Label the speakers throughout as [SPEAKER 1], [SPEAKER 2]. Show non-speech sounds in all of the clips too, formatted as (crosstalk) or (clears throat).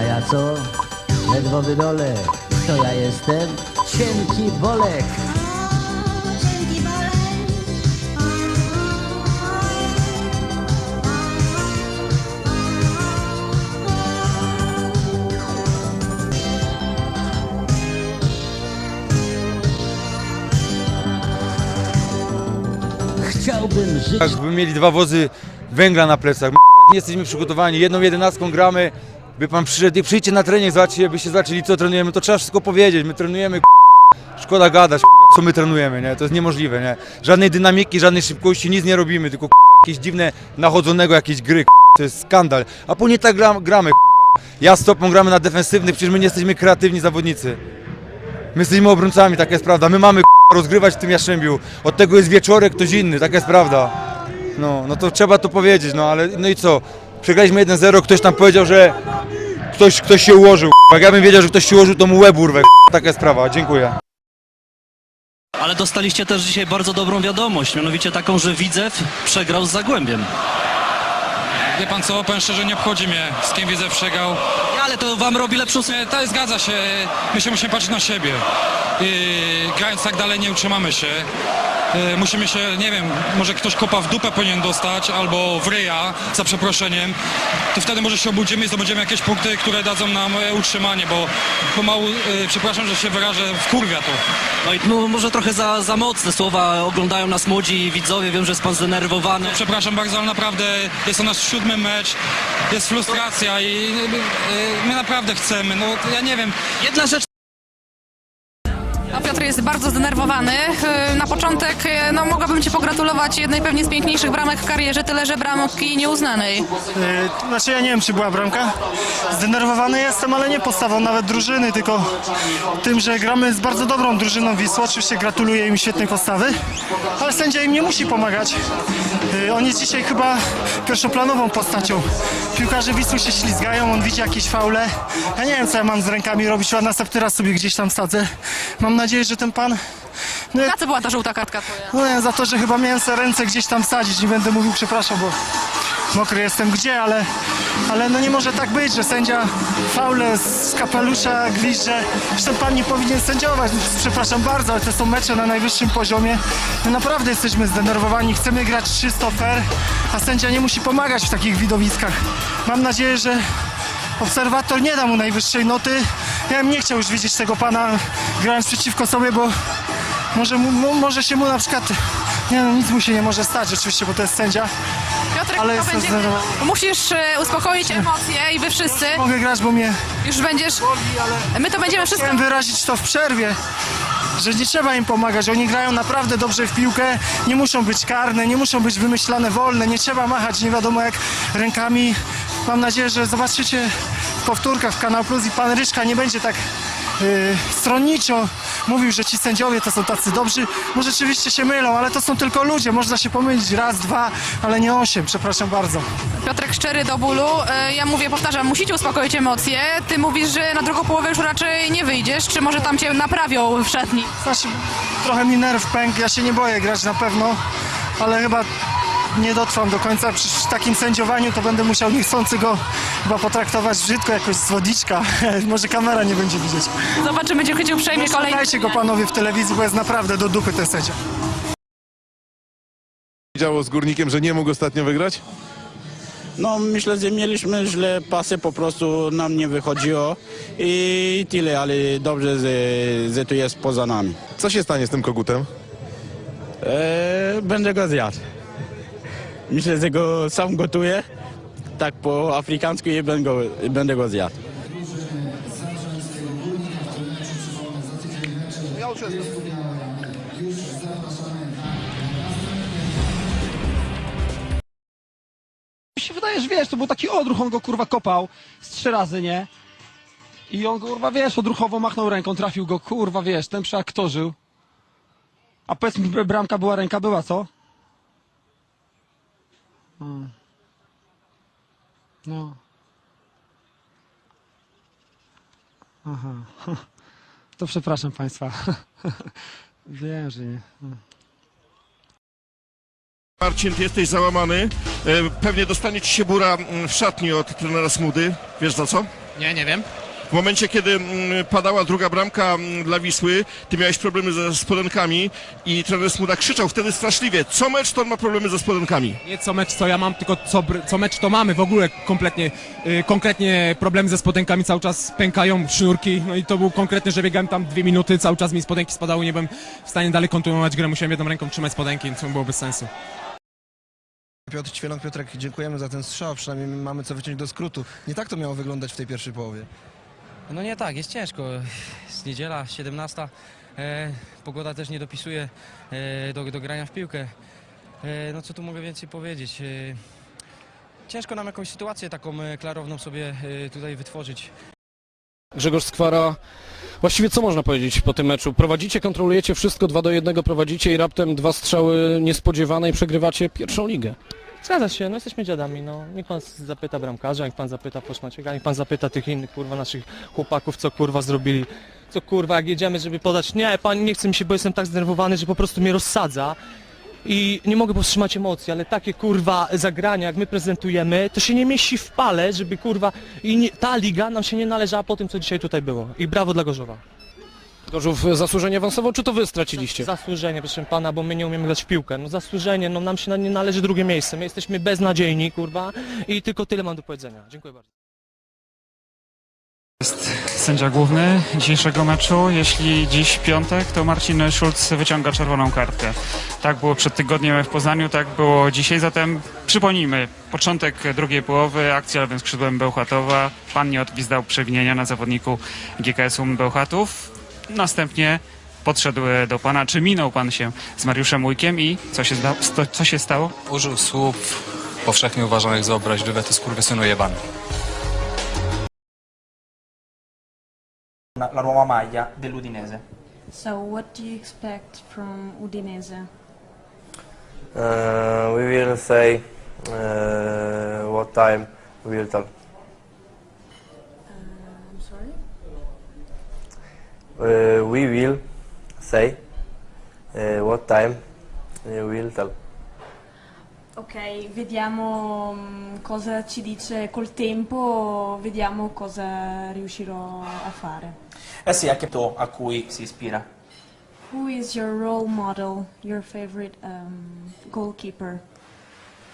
[SPEAKER 1] A ja co? Ledwo wydolę. Kto ja jestem? Cienki Bolek. Chciałbym
[SPEAKER 2] Jakby mieli dwa wozy węgla na plecach. Nie jesteśmy przygotowani, jedną jedenastką gramy. By pan przyszedł i przyjdźcie na trening, zobaczcie, by się zobaczyli co trenujemy, to trzeba wszystko powiedzieć. My trenujemy, k***a. szkoda gadać, k***a, co my trenujemy, nie? To jest niemożliwe, nie? Żadnej dynamiki, żadnej szybkości, nic nie robimy, tylko k***a, jakieś dziwne, nachodzonego jakieś gry, k***a. to jest skandal. A później tak gram, gramy, k***a. Ja z topą gramy na defensywnych, przecież my nie jesteśmy kreatywni zawodnicy. My jesteśmy obrońcami, taka jest prawda. My mamy k***a, rozgrywać w tym Jastrzębiu. Od tego jest wieczorek ktoś inny, taka jest prawda. No, no to trzeba to powiedzieć, no ale no i co? Przegraliśmy 1-0, ktoś tam powiedział, że ktoś, ktoś się ułożył. Jak ja bym wiedział, że ktoś się ułożył, to mu łeb urwę. k***a. Taka jest sprawa, dziękuję.
[SPEAKER 3] Ale dostaliście też dzisiaj bardzo dobrą wiadomość, mianowicie taką, że Widzew przegrał z Zagłębiem.
[SPEAKER 4] Wie pan co, powiem szczerze, nie obchodzi mnie, z kim widzę przegrał.
[SPEAKER 3] Ale to wam robi lepszą...
[SPEAKER 4] Nie, To zgadza się, my się musimy patrzeć na siebie. I grając tak dalej nie utrzymamy się. E, Musimy się, nie wiem, może ktoś kopa w dupę powinien dostać, albo w ryja, za przeproszeniem. To wtedy może się obudzimy i zdobędziemy jakieś punkty, które dadzą nam e, utrzymanie, bo pomału, e, przepraszam, że się wyrażę, wkurwia to.
[SPEAKER 3] No i no, może trochę za, za mocne słowa, oglądają nas młodzi widzowie, wiem, że jest pan zdenerwowany.
[SPEAKER 4] Przepraszam bardzo, ale naprawdę jest to nasz siódmy mecz, jest frustracja i my naprawdę chcemy, no ja nie wiem,
[SPEAKER 3] Jedna rzecz
[SPEAKER 5] No, Piotr jest bardzo zdenerwowany. Yy, Na początek yy, no, mogłabym Ci pogratulować jednej pewnie z piękniejszych bramek w karierze, tyle że bramki nieuznanej.
[SPEAKER 6] Yy, Znaczy ja nie wiem, czy była bramka. Zdenerwowany jestem, ale nie postawą nawet drużyny, tylko tym, że gramy z bardzo dobrą drużyną Wisła. Oczywiście gratuluję im świetnej postawy, ale sędzia im nie musi pomagać. Yy, On jest dzisiaj chyba pierwszoplanową postacią. Piłkarze Wisły się ślizgają, on widzi jakieś faule. Ja nie wiem, co ja mam z rękami robić, a następny raz sobie gdzieś tam sadzę. Mam nadzieję, że ten pan... No,
[SPEAKER 5] Na co była ta żółta kartka Twoja?
[SPEAKER 6] no nie, za to, że chyba miałem ręce gdzieś tam sadzić. Nie będę mówił, przepraszam, bo mokry jestem gdzie, ale, ale no nie może tak być, że sędzia faule z kapelusza gwizdże. Zresztą pan nie powinien sędziować. Przepraszam bardzo, ale to są mecze na najwyższym poziomie. My naprawdę jesteśmy zdenerwowani, chcemy grać czysto fair, a sędzia nie musi pomagać w takich widowiskach. Mam nadzieję, że obserwator nie da mu najwyższej noty. Ja bym nie chciał już widzieć tego pana grając przeciwko sobie, bo może, mu, mo- może się mu na przykład. Nie no, nic mu się nie może stać, oczywiście, bo to jest sędzia.
[SPEAKER 5] Piotrek,
[SPEAKER 6] Ale
[SPEAKER 5] to
[SPEAKER 6] jestem
[SPEAKER 5] będzie...
[SPEAKER 6] zdenerwowany.
[SPEAKER 5] Musisz e, uspokoić emocje i Wy wszyscy
[SPEAKER 6] Mogę grać, bo mnie
[SPEAKER 5] już będziesz... My to będziemy wszystko...
[SPEAKER 6] chciałem wyrazić to w przerwie. Że nie trzeba im pomagać, oni grają naprawdę dobrze w piłkę, nie muszą być karne, nie muszą być wymyślane wolne, nie trzeba machać nie wiadomo jak rękami. Mam nadzieję, że zobaczycie w powtórkach w Kanał Plus i pan Ryszka nie będzie tak stronniczo mówił, że ci sędziowie to są tacy dobrzy. Może rzeczywiście się mylą, ale to są tylko ludzie, można się pomylić raz, dwa, ale nie osiem, przepraszam bardzo.
[SPEAKER 5] Piotrek szczery do bólu. E, Ja mówię, powtarzam, musicie uspokoić emocje. Ty mówisz, że na drugą połowę już raczej nie wyjdziesz. Czy może tam Cię naprawią w szatni?
[SPEAKER 6] Znaczy, trochę mi nerw pękł, ja się nie boję grać na pewno, ale chyba nie dotrwam do końca. Przy takim sędziowaniu to będę musiał niechcący go chyba potraktować brzydko, jakoś z wodniczka. (laughs) Może kamera nie będzie widzieć.
[SPEAKER 5] Zobaczymy, dziękuję Ci uprzejmie. Kolejny...
[SPEAKER 6] Dajcie go panowie w telewizji, bo jest naprawdę do dupy ten sędzia.
[SPEAKER 7] działo z Górnikiem, że nie mógł ostatnio wygrać?
[SPEAKER 8] No myślę, że mieliśmy źle pasy, po prostu nam nie wychodziło i tyle, ale dobrze, że, że tu jest poza nami.
[SPEAKER 7] Co się stanie z tym kogutem?
[SPEAKER 8] E, będę go zjadł. Myślę, że go sam gotuję, tak po afrykańsku i będę go, będę go zjadł.
[SPEAKER 9] mi się wydaje, że wiesz, to był taki odruch, on go kurwa kopał z trzy razy, nie? I on kurwa, wiesz, odruchowo machnął ręką, trafił go, kurwa, wiesz, ten przeaktorzył. A powiedz mi, br- bramka była, ręka była, co? No. Aha. (laughs) To przepraszam państwa. Wiem, że nie.
[SPEAKER 10] Marcin, ty jesteś załamany. E, Pewnie dostanie ci się bura mm, w szatni od trenera Smudy. Wiesz za co? Nie, nie wiem.
[SPEAKER 7] W momencie, kiedy mm, padała druga bramka mm, dla Wisły, ty miałeś problemy ze spodenkami i trener Smuda krzyczał wtedy straszliwie. Co mecz to on ma problemy ze spodenkami.
[SPEAKER 10] Nie co mecz co ja mam, tylko co, co mecz to mamy w ogóle kompletnie, y, konkretnie problemy ze spodenkami, cały czas pękają sznurki, no i to był konkretny, że biegałem tam dwie minuty, cały czas mi spodenki spadały, nie byłem w stanie dalej kontynuować grę, musiałem jedną ręką trzymać spodenki, co było bez sensu.
[SPEAKER 1] Piotr Ćwielon, Piotrek, dziękujemy za ten strzał, przynajmniej mamy co wyciąć do skrótu. Nie tak to miało wyglądać w tej pierwszej połowie.
[SPEAKER 11] No nie tak, jest ciężko. Jest niedziela, 17. E, pogoda też nie dopisuje e, do, do grania w piłkę. E, no co tu mogę więcej powiedzieć? E, ciężko nam jakąś sytuację taką e, klarowną sobie e, tutaj wytworzyć.
[SPEAKER 8] Grzegorz Skwara, właściwie co można powiedzieć po tym meczu? Prowadzicie, kontrolujecie wszystko, 2 do 1 prowadzicie i raptem dwa strzały niespodziewane i przegrywacie pierwszą ligę.
[SPEAKER 11] Zgadza się, no jesteśmy dziadami, no. Niech pan zapyta bramkarza, niech pan zapyta Poszmaciega, niech pan zapyta tych innych, kurwa, naszych chłopaków, co kurwa zrobili. Co kurwa, jak jedziemy, żeby podać, nie, pan nie chce mi się, bo jestem tak zdenerwowany, że po prostu mnie rozsadza. I nie mogę powstrzymać emocji, ale takie kurwa zagrania, jak my prezentujemy, to się nie mieści w pale, żeby kurwa... I nie, ta liga nam się nie należała po tym, co dzisiaj tutaj było. I brawo dla Gorzowa.
[SPEAKER 8] Gorzów zasłużenie awansował, czy to wy straciliście?
[SPEAKER 11] Zasłużenie, proszę pana, bo my nie umiemy grać w piłkę. No zasłużenie, no nam się na- nie należy drugie miejsce. My jesteśmy beznadziejni, kurwa, i tylko tyle mam do powiedzenia. Dziękuję bardzo.
[SPEAKER 12] Sędzia główny dzisiejszego meczu. Jeśli dziś piątek, to Marcin Schulz wyciąga czerwoną kartkę. Tak było przed tygodniem w Poznaniu, tak było dzisiaj. Zatem przypomnijmy, początek drugiej połowy, akcja lewym skrzydłem Bełchatowa. Pan nie odpizdał przewinienia na zawodniku GKS-u Bełchatów. Następnie podszedł do pana, czy minął pan się z Mariuszem Ujkiem i co się, zda, sto- co się stało?
[SPEAKER 10] Użył słów powszechnie uważanych za obraźliwe, to skurwysynu jebany.
[SPEAKER 13] La nuova maglia dell'Udinese.
[SPEAKER 14] So what do you expect from Udinese?
[SPEAKER 11] Uh, we will say uh, what time we will tell. Uh, we will say uh, what time we will tell.
[SPEAKER 14] Ok, vediamo mm, cosa ci dice col tempo, vediamo cosa riuscirò a fare.
[SPEAKER 13] Eh sì, anche tu a cui si ispira.
[SPEAKER 14] Who is your role model, your favorite um, goalkeeper?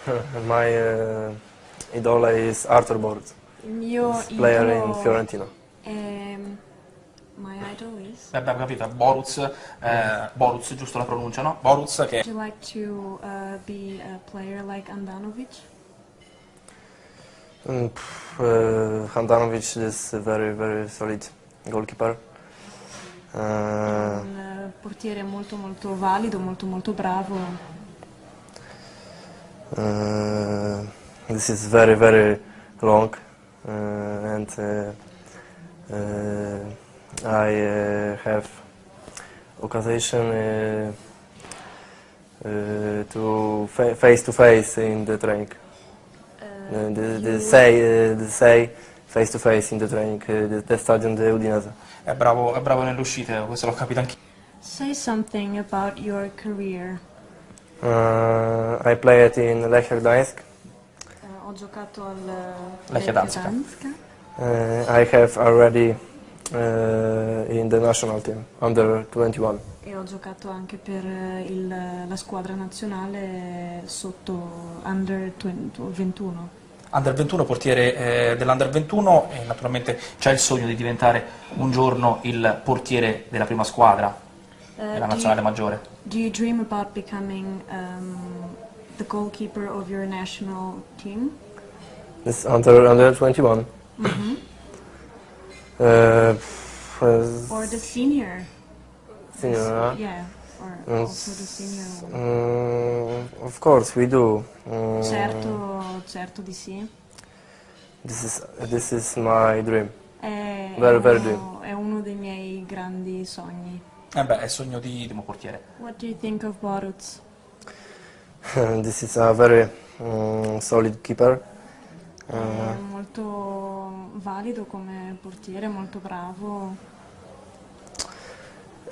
[SPEAKER 14] (laughs)
[SPEAKER 11] My uh, idol is Arthur Boruc,
[SPEAKER 14] Il mio
[SPEAKER 11] player
[SPEAKER 14] idolo
[SPEAKER 11] in Fiorentina.
[SPEAKER 14] è- My idol is?
[SPEAKER 13] Eh, Abbiamo capito, Boruc, eh, Boruc, giusto la pronuncia, no? Boruc che
[SPEAKER 14] Would you like to uh, be a player like Andanovic?
[SPEAKER 11] Mm, pff, uh, Handanovic is a very very solid goalkeeper. Uh,
[SPEAKER 14] Un eh, portiere molto molto valido, molto molto bravo.
[SPEAKER 11] Uh, this is very very long uh, and uh, uh, I uh, have occasion uh, uh, to fa- face to face in the training. Uh, the, the say uh, the say face to face in the training uh, the, the stadium di Udinese.
[SPEAKER 13] è bravo, è bravo nelle uscite, questo l'ho capito anche
[SPEAKER 14] Say something about your career.
[SPEAKER 11] Uh, I played in Lech Gdańsk.
[SPEAKER 14] Eh, ho giocato al
[SPEAKER 13] Lechia Danska.
[SPEAKER 14] Danska.
[SPEAKER 11] Uh, I have already uh, in the national team under 21.
[SPEAKER 14] e ho giocato anche per eh, il- la squadra nazionale sotto under 20 21.
[SPEAKER 13] Under 21, portiere eh, dell'Under 21 e naturalmente c'è il sogno di diventare un giorno il portiere della prima squadra
[SPEAKER 14] Eh,
[SPEAKER 13] della
[SPEAKER 14] do,
[SPEAKER 13] nazionale
[SPEAKER 14] you,
[SPEAKER 13] maggiore.
[SPEAKER 14] do you dream about becoming um, the goalkeeper of your national team?
[SPEAKER 11] This under under 21. Uh, f-
[SPEAKER 14] Or the senior?
[SPEAKER 11] senior, huh?
[SPEAKER 14] Yeah, or
[SPEAKER 11] Mm,
[SPEAKER 14] also the senior.
[SPEAKER 11] Mm, of course we do. Mm,
[SPEAKER 14] Certo, certo di sì.
[SPEAKER 11] This is this is my dream.
[SPEAKER 14] È,
[SPEAKER 11] Very, very
[SPEAKER 14] uno, è uno dei miei grandi sogni.
[SPEAKER 13] Eh beh, è il sogno di, di portiere.
[SPEAKER 14] What do you think of Boruc? (laughs)
[SPEAKER 11] this is a very mm, solid keeper.
[SPEAKER 14] È molto valido come portiere, molto bravo.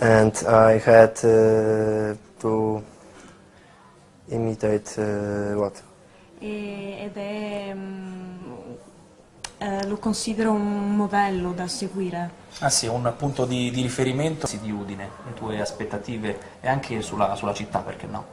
[SPEAKER 11] and I had uh, to imitate uh, what?
[SPEAKER 14] E- ed è, mm, Eh, lo considero un modello da seguire.
[SPEAKER 13] Ah sì, un punto di, di riferimento di Udine, le tue aspettative e anche sulla, sulla città, perché no?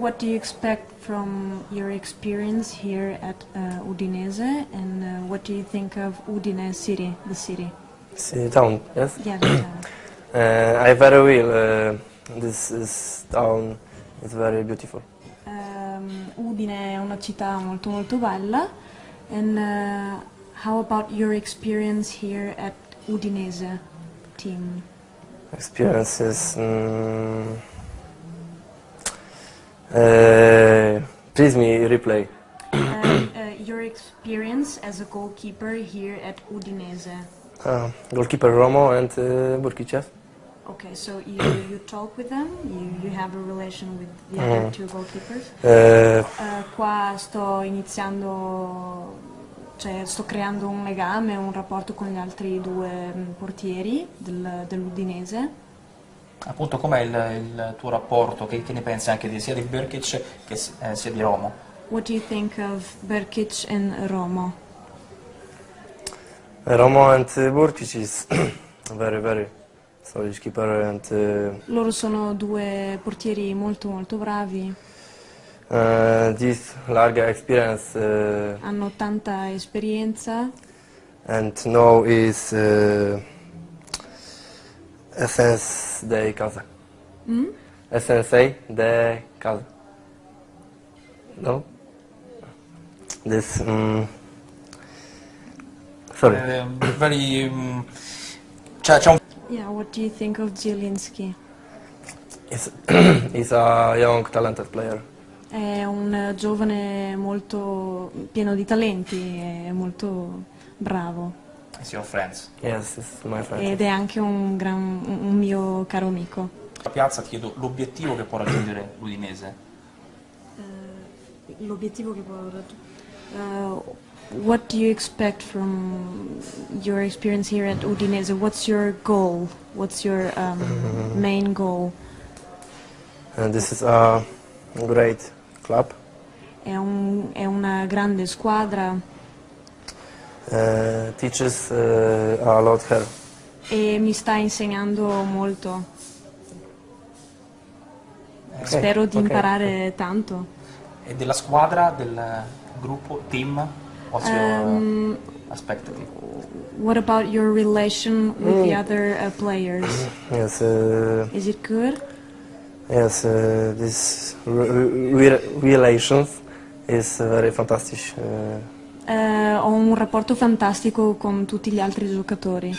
[SPEAKER 14] What do you expect from your experience here at uh, Udinese and uh, what do you think of Udine city, the city?
[SPEAKER 11] See, town, yes?
[SPEAKER 14] Yeah, the (clears throat) town.
[SPEAKER 11] Uh, I very well. Uh, this is town is very beautiful.
[SPEAKER 14] Ehm, Udine è una città molto molto bella. And uh, how about your experience here at Udinese team?
[SPEAKER 11] Experiences. Mm, uh, please me replay.
[SPEAKER 14] Uh, uh, your experience as a goalkeeper here at Udinese.
[SPEAKER 11] Uh, goalkeeper Romo and uh, Burkic,
[SPEAKER 14] Okay, so you, you talk with them, you, you have a relation with the other
[SPEAKER 11] Mm.
[SPEAKER 14] two goalkeepers.
[SPEAKER 11] Uh,
[SPEAKER 14] Eh, qua sto iniziando, cioè sto creando un legame, un rapporto con gli altri due mm, portieri del- dell'Udinese.
[SPEAKER 13] Appunto, com'è il, il tuo rapporto? Che, che ne pensi anche di, sia di Berkic che eh, sia di Romo?
[SPEAKER 14] What do you think of Berkic and Romo?
[SPEAKER 11] Romo and Burkic is (clears throat) very, very solid keeper and uh,
[SPEAKER 14] Loro sono due portieri molto molto bravi,
[SPEAKER 11] uh, this large experience uh,
[SPEAKER 14] hanno tanta esperienza
[SPEAKER 11] and now is uh, essence de casa.
[SPEAKER 14] Mm?
[SPEAKER 11] Essence de casa. No? This, um, sorry.
[SPEAKER 13] Eh, very, un
[SPEAKER 14] Yeah, what do you think of Zielinski?
[SPEAKER 11] He's, (clears throat) he's a young, talented player.
[SPEAKER 14] È un giovane molto pieno di talenti, è molto bravo
[SPEAKER 13] It's your friends.
[SPEAKER 11] Yes, it's my friend.
[SPEAKER 14] ed è anche un, gran- un mio caro amico.
[SPEAKER 13] La piazza ti chiedo l'obiettivo che può raggiungere l'Udinese.
[SPEAKER 14] L'obiettivo che può uh, What do you expect from your experience here at Udinese? What's your goal? What's your um, (laughs) main goal?
[SPEAKER 11] And this is a great club.
[SPEAKER 14] È, un- è una grande squadra
[SPEAKER 11] Uh, teaches uh, a lot here.
[SPEAKER 14] e mi sta insegnando molto.
[SPEAKER 11] Ok,
[SPEAKER 14] Spero di
[SPEAKER 11] ok.
[SPEAKER 14] imparare tanto.
[SPEAKER 13] E della squadra, del gruppo, team? What's your
[SPEAKER 14] Um,
[SPEAKER 13] expectative?
[SPEAKER 14] what about your relation with the
[SPEAKER 11] Mm.
[SPEAKER 14] other uh, players?
[SPEAKER 11] Yes, uh,
[SPEAKER 14] Is it good?
[SPEAKER 11] yes. Uh, this re- re- relations is very fantastic. Uh,
[SPEAKER 14] Eh, ho un rapporto fantastico con tutti gli altri giocatori.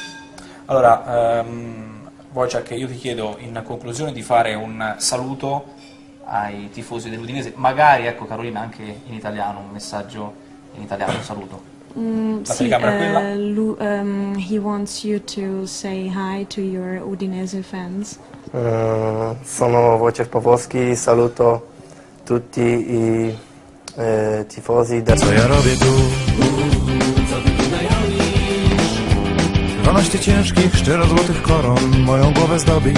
[SPEAKER 13] Allora, ehm, Wojciech, io ti chiedo in conclusione di fare un saluto ai tifosi dell'Udinese, magari, ecco Carolina, anche in italiano, un messaggio in italiano, un saluto.
[SPEAKER 14] Mm,
[SPEAKER 13] La
[SPEAKER 14] sì,
[SPEAKER 13] telecamera è quella?
[SPEAKER 14] eh, lu- um, he wants you to say hi to your Udinese fans.
[SPEAKER 11] uh, sono Wojciech Pawłowski, saluto tutti i eh, tifosi del...
[SPEAKER 15] Co ja robię tu? Co ty tutaj robisz? 12 ciężkich, szczerozłotych koron moją głowę zdobi